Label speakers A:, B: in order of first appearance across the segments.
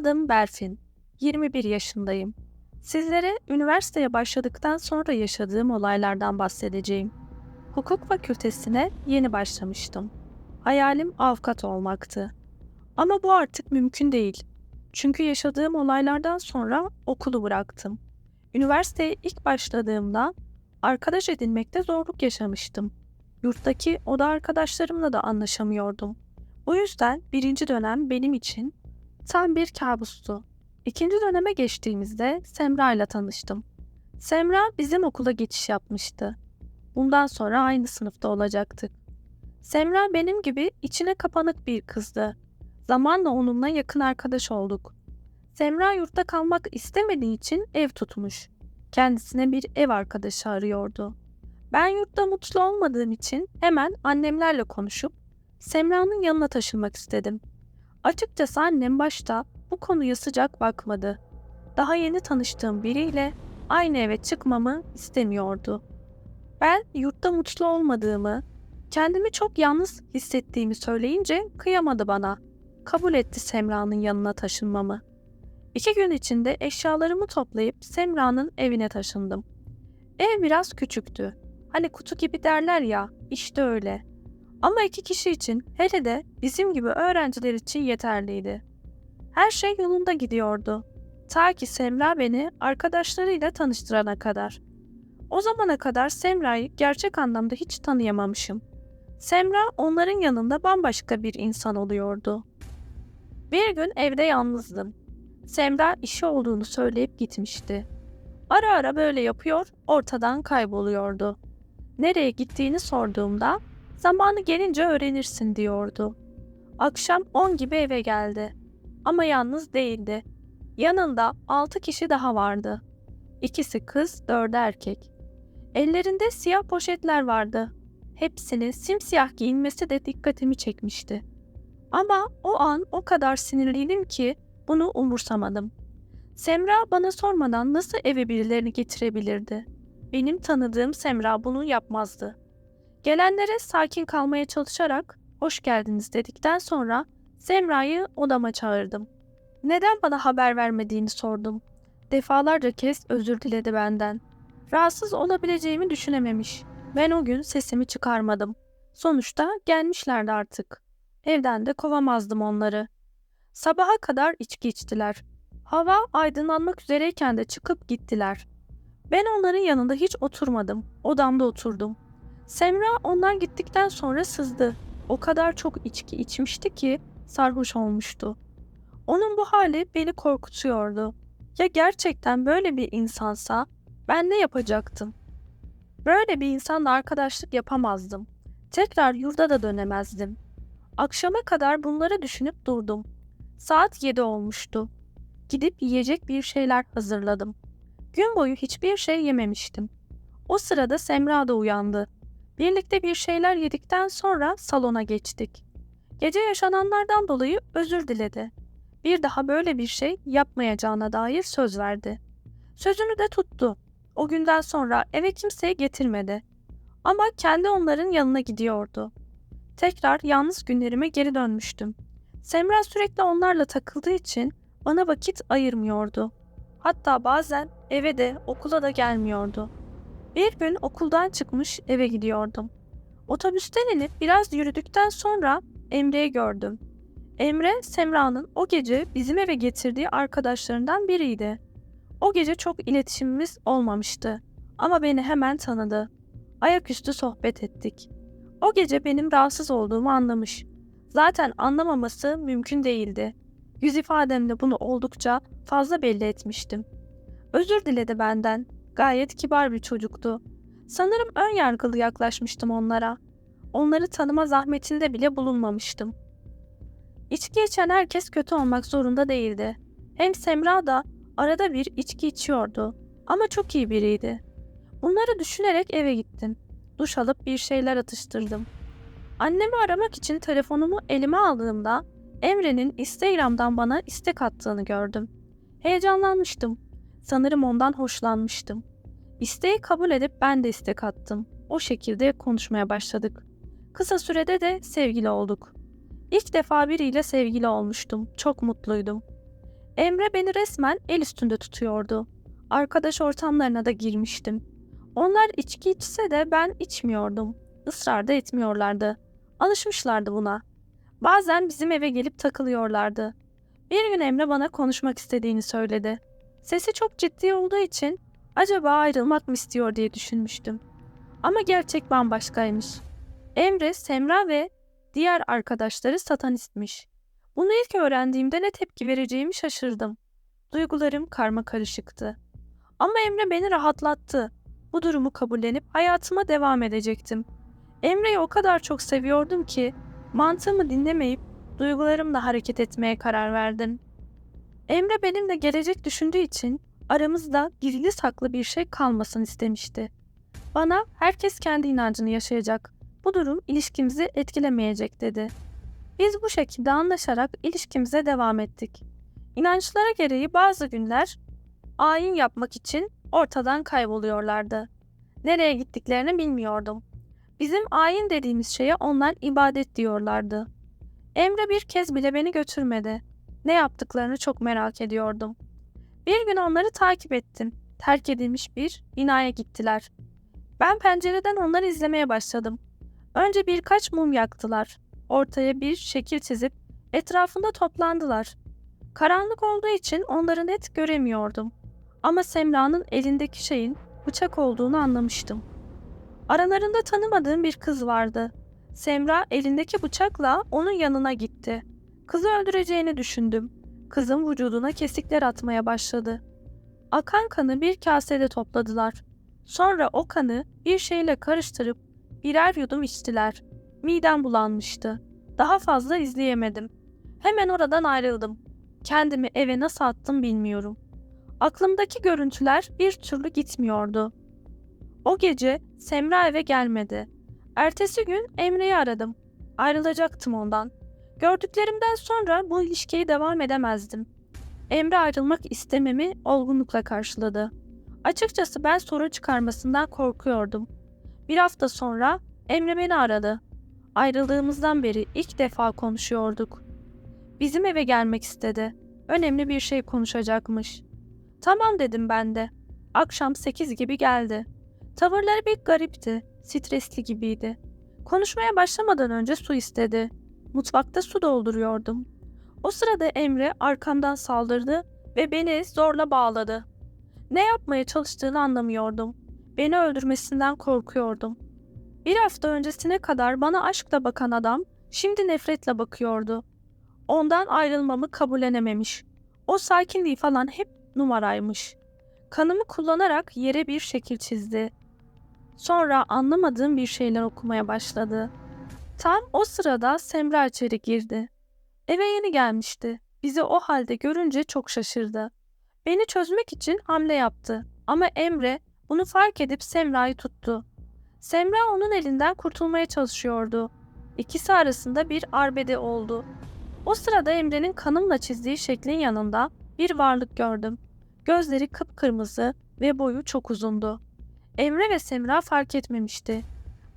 A: Adım Berfin. 21 yaşındayım. Sizlere üniversiteye başladıktan sonra yaşadığım olaylardan bahsedeceğim. Hukuk fakültesine yeni başlamıştım. Hayalim avukat olmaktı. Ama bu artık mümkün değil. Çünkü yaşadığım olaylardan sonra okulu bıraktım. Üniversiteye ilk başladığımda arkadaş edinmekte zorluk yaşamıştım. Yurttaki oda arkadaşlarımla da anlaşamıyordum. Bu yüzden birinci dönem benim için tam bir kabustu. İkinci döneme geçtiğimizde Semra ile tanıştım. Semra bizim okula geçiş yapmıştı. Bundan sonra aynı sınıfta olacaktık. Semra benim gibi içine kapanık bir kızdı. Zamanla onunla yakın arkadaş olduk. Semra yurtta kalmak istemediği için ev tutmuş. Kendisine bir ev arkadaşı arıyordu. Ben yurtta mutlu olmadığım için hemen annemlerle konuşup Semra'nın yanına taşınmak istedim. Açıkçası annem başta bu konuya sıcak bakmadı. Daha yeni tanıştığım biriyle aynı eve çıkmamı istemiyordu. Ben yurtta mutlu olmadığımı, kendimi çok yalnız hissettiğimi söyleyince kıyamadı bana. Kabul etti Semra'nın yanına taşınmamı. İki gün içinde eşyalarımı toplayıp Semra'nın evine taşındım. Ev biraz küçüktü. Hani kutu gibi derler ya, işte öyle. Ama iki kişi için, hele de bizim gibi öğrenciler için yeterliydi. Her şey yolunda gidiyordu. Ta ki Semra beni arkadaşlarıyla tanıştırana kadar. O zamana kadar Semra'yı gerçek anlamda hiç tanıyamamışım. Semra onların yanında bambaşka bir insan oluyordu. Bir gün evde yalnızdım. Semra işi olduğunu söyleyip gitmişti. Ara ara böyle yapıyor, ortadan kayboluyordu. Nereye gittiğini sorduğumda zamanı gelince öğrenirsin diyordu. Akşam 10 gibi eve geldi. Ama yalnız değildi. Yanında 6 kişi daha vardı. İkisi kız, dördü erkek. Ellerinde siyah poşetler vardı. Hepsinin simsiyah giyinmesi de dikkatimi çekmişti. Ama o an o kadar sinirliydim ki bunu umursamadım. Semra bana sormadan nasıl eve birilerini getirebilirdi? Benim tanıdığım Semra bunu yapmazdı. Gelenlere sakin kalmaya çalışarak hoş geldiniz dedikten sonra Semra'yı odama çağırdım. Neden bana haber vermediğini sordum. Defalarca kez özür diledi benden. Rahatsız olabileceğimi düşünememiş. Ben o gün sesimi çıkarmadım. Sonuçta gelmişlerdi artık. Evden de kovamazdım onları. Sabaha kadar içki içtiler. Hava aydınlanmak üzereyken de çıkıp gittiler. Ben onların yanında hiç oturmadım. Odamda oturdum. Semra onlar gittikten sonra sızdı. O kadar çok içki içmişti ki sarhoş olmuştu. Onun bu hali beni korkutuyordu. Ya gerçekten böyle bir insansa ben ne yapacaktım? Böyle bir insanla arkadaşlık yapamazdım. Tekrar yurda da dönemezdim. Akşama kadar bunları düşünüp durdum. Saat 7 olmuştu. Gidip yiyecek bir şeyler hazırladım. Gün boyu hiçbir şey yememiştim. O sırada Semra da uyandı. Birlikte bir şeyler yedikten sonra salona geçtik. Gece yaşananlardan dolayı özür diledi. Bir daha böyle bir şey yapmayacağına dair söz verdi. Sözünü de tuttu. O günden sonra eve kimseye getirmedi. Ama kendi onların yanına gidiyordu. Tekrar yalnız günlerime geri dönmüştüm. Semra sürekli onlarla takıldığı için bana vakit ayırmıyordu. Hatta bazen eve de okula da gelmiyordu. Bir gün okuldan çıkmış eve gidiyordum. Otobüsten inip biraz yürüdükten sonra Emre'yi gördüm. Emre, Semra'nın o gece bizim eve getirdiği arkadaşlarından biriydi. O gece çok iletişimimiz olmamıştı ama beni hemen tanıdı. Ayaküstü sohbet ettik. O gece benim rahatsız olduğumu anlamış. Zaten anlamaması mümkün değildi. Yüz ifademle bunu oldukça fazla belli etmiştim. Özür diledi benden. Gayet kibar bir çocuktu. Sanırım ön yargılı yaklaşmıştım onlara. Onları tanıma zahmetinde bile bulunmamıştım. İçki içen herkes kötü olmak zorunda değildi. Hem Semra da arada bir içki içiyordu ama çok iyi biriydi. Bunları düşünerek eve gittim. Duş alıp bir şeyler atıştırdım. Annemi aramak için telefonumu elime aldığımda Emre'nin Instagram'dan bana istek attığını gördüm. Heyecanlanmıştım. Sanırım ondan hoşlanmıştım. İsteği kabul edip ben de istek attım. O şekilde konuşmaya başladık. Kısa sürede de sevgili olduk. İlk defa biriyle sevgili olmuştum. Çok mutluydum. Emre beni resmen el üstünde tutuyordu. Arkadaş ortamlarına da girmiştim. Onlar içki içse de ben içmiyordum. Israr da etmiyorlardı. Alışmışlardı buna. Bazen bizim eve gelip takılıyorlardı. Bir gün Emre bana konuşmak istediğini söyledi. Sesi çok ciddi olduğu için acaba ayrılmak mı istiyor diye düşünmüştüm. Ama gerçek bambaşkaymış. Emre, Semra ve diğer arkadaşları satanistmiş. Bunu ilk öğrendiğimde ne tepki vereceğimi şaşırdım. Duygularım karma karışıktı. Ama Emre beni rahatlattı. Bu durumu kabullenip hayatıma devam edecektim. Emre'yi o kadar çok seviyordum ki mantığımı dinlemeyip duygularımla hareket etmeye karar verdim. Emre benimle gelecek düşündüğü için aramızda gizli saklı bir şey kalmasın istemişti. Bana herkes kendi inancını yaşayacak. Bu durum ilişkimizi etkilemeyecek dedi. Biz bu şekilde anlaşarak ilişkimize devam ettik. İnançlara gereği bazı günler ayin yapmak için ortadan kayboluyorlardı. Nereye gittiklerini bilmiyordum. Bizim ayin dediğimiz şeye onlar ibadet diyorlardı. Emre bir kez bile beni götürmedi. Ne yaptıklarını çok merak ediyordum. Bir gün onları takip ettim. Terk edilmiş bir binaya gittiler. Ben pencereden onları izlemeye başladım. Önce birkaç mum yaktılar. Ortaya bir şekil çizip etrafında toplandılar. Karanlık olduğu için onları net göremiyordum. Ama Semra'nın elindeki şeyin bıçak olduğunu anlamıştım. Aralarında tanımadığım bir kız vardı. Semra elindeki bıçakla onun yanına gitti. Kızı öldüreceğini düşündüm. Kızın vücuduna kesikler atmaya başladı. Akan kanı bir kasede topladılar. Sonra o kanı bir şeyle karıştırıp birer yudum içtiler. Midem bulanmıştı. Daha fazla izleyemedim. Hemen oradan ayrıldım. Kendimi eve nasıl attım bilmiyorum. Aklımdaki görüntüler bir türlü gitmiyordu. O gece Semra eve gelmedi. Ertesi gün Emre'yi aradım. Ayrılacaktım ondan. Gördüklerimden sonra bu ilişkiye devam edemezdim. Emre ayrılmak istememi olgunlukla karşıladı. Açıkçası ben sorun çıkarmasından korkuyordum. Bir hafta sonra Emre beni aradı. Ayrıldığımızdan beri ilk defa konuşuyorduk. Bizim eve gelmek istedi. Önemli bir şey konuşacakmış. Tamam dedim ben de. Akşam 8 gibi geldi. Tavırları bir garipti, stresli gibiydi. Konuşmaya başlamadan önce su istedi. Mutfakta su dolduruyordum. O sırada Emre arkamdan saldırdı ve beni zorla bağladı. Ne yapmaya çalıştığını anlamıyordum. Beni öldürmesinden korkuyordum. Bir hafta öncesine kadar bana aşkla bakan adam şimdi nefretle bakıyordu. Ondan ayrılmamı kabullenememiş. O sakinliği falan hep numaraymış. Kanımı kullanarak yere bir şekil çizdi. Sonra anlamadığım bir şeyler okumaya başladı. Tam o sırada Semra içeri girdi. Eve yeni gelmişti. Bizi o halde görünce çok şaşırdı. Beni çözmek için hamle yaptı. Ama Emre bunu fark edip Semra'yı tuttu. Semra onun elinden kurtulmaya çalışıyordu. İkisi arasında bir arbede oldu. O sırada Emre'nin kanımla çizdiği şeklin yanında bir varlık gördüm. Gözleri kıpkırmızı ve boyu çok uzundu. Emre ve Semra fark etmemişti.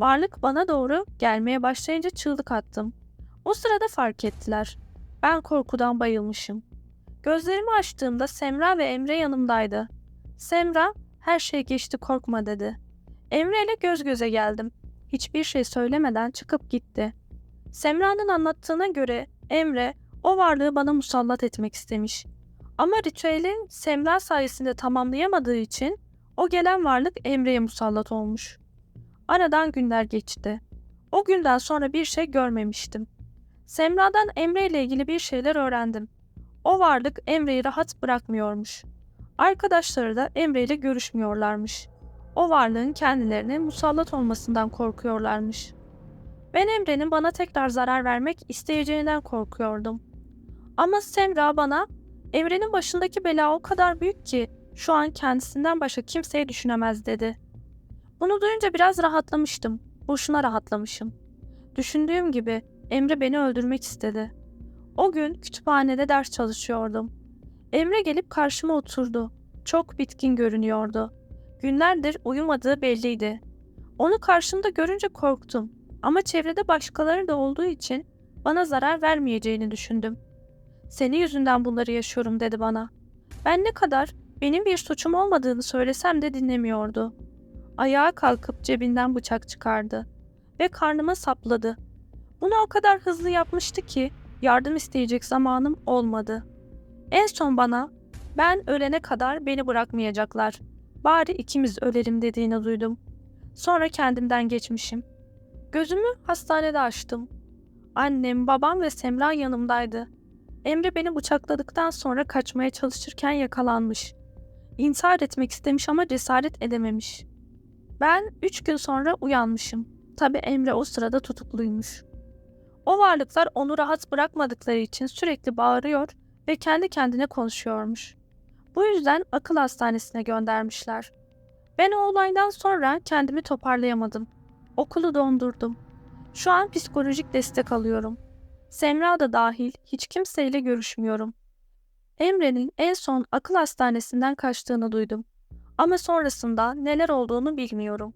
A: Varlık bana doğru gelmeye başlayınca çığlık attım. O sırada fark ettiler. Ben korkudan bayılmışım. Gözlerimi açtığımda Semra ve Emre yanımdaydı. Semra, her şey geçti korkma dedi. Emre ile göz göze geldim. Hiçbir şey söylemeden çıkıp gitti. Semra'nın anlattığına göre Emre o varlığı bana musallat etmek istemiş. Ama ritüeli Semra sayesinde tamamlayamadığı için o gelen varlık Emre'ye musallat olmuş. Aradan günler geçti. O günden sonra bir şey görmemiştim. Semra'dan Emre ile ilgili bir şeyler öğrendim. O varlık Emre'yi rahat bırakmıyormuş. Arkadaşları da Emre ile görüşmüyorlarmış. O varlığın kendilerine musallat olmasından korkuyorlarmış. Ben Emre'nin bana tekrar zarar vermek isteyeceğinden korkuyordum. Ama Semra bana Emre'nin başındaki bela o kadar büyük ki şu an kendisinden başka kimseyi düşünemez dedi. Bunu duyunca biraz rahatlamıştım. Boşuna rahatlamışım. Düşündüğüm gibi Emre beni öldürmek istedi. O gün kütüphanede ders çalışıyordum. Emre gelip karşıma oturdu. Çok bitkin görünüyordu. Günlerdir uyumadığı belliydi. Onu karşımda görünce korktum. Ama çevrede başkaları da olduğu için bana zarar vermeyeceğini düşündüm. Senin yüzünden bunları yaşıyorum dedi bana. Ben ne kadar benim bir suçum olmadığını söylesem de dinlemiyordu. Ayağa kalkıp cebinden bıçak çıkardı ve karnıma sapladı. Bunu o kadar hızlı yapmıştı ki yardım isteyecek zamanım olmadı. En son bana ben ölene kadar beni bırakmayacaklar. Bari ikimiz ölelim dediğini duydum. Sonra kendimden geçmişim. Gözümü hastanede açtım. Annem, babam ve Semra yanımdaydı. Emre beni bıçakladıktan sonra kaçmaya çalışırken yakalanmış. İntihar etmek istemiş ama cesaret edememiş. Ben üç gün sonra uyanmışım. Tabi Emre o sırada tutukluymuş. O varlıklar onu rahat bırakmadıkları için sürekli bağırıyor ve kendi kendine konuşuyormuş. Bu yüzden akıl hastanesine göndermişler. Ben o olaydan sonra kendimi toparlayamadım. Okulu dondurdum. Şu an psikolojik destek alıyorum. Semra da dahil hiç kimseyle görüşmüyorum. Emre'nin en son akıl hastanesinden kaçtığını duydum. Ama sonrasında neler olduğunu bilmiyorum.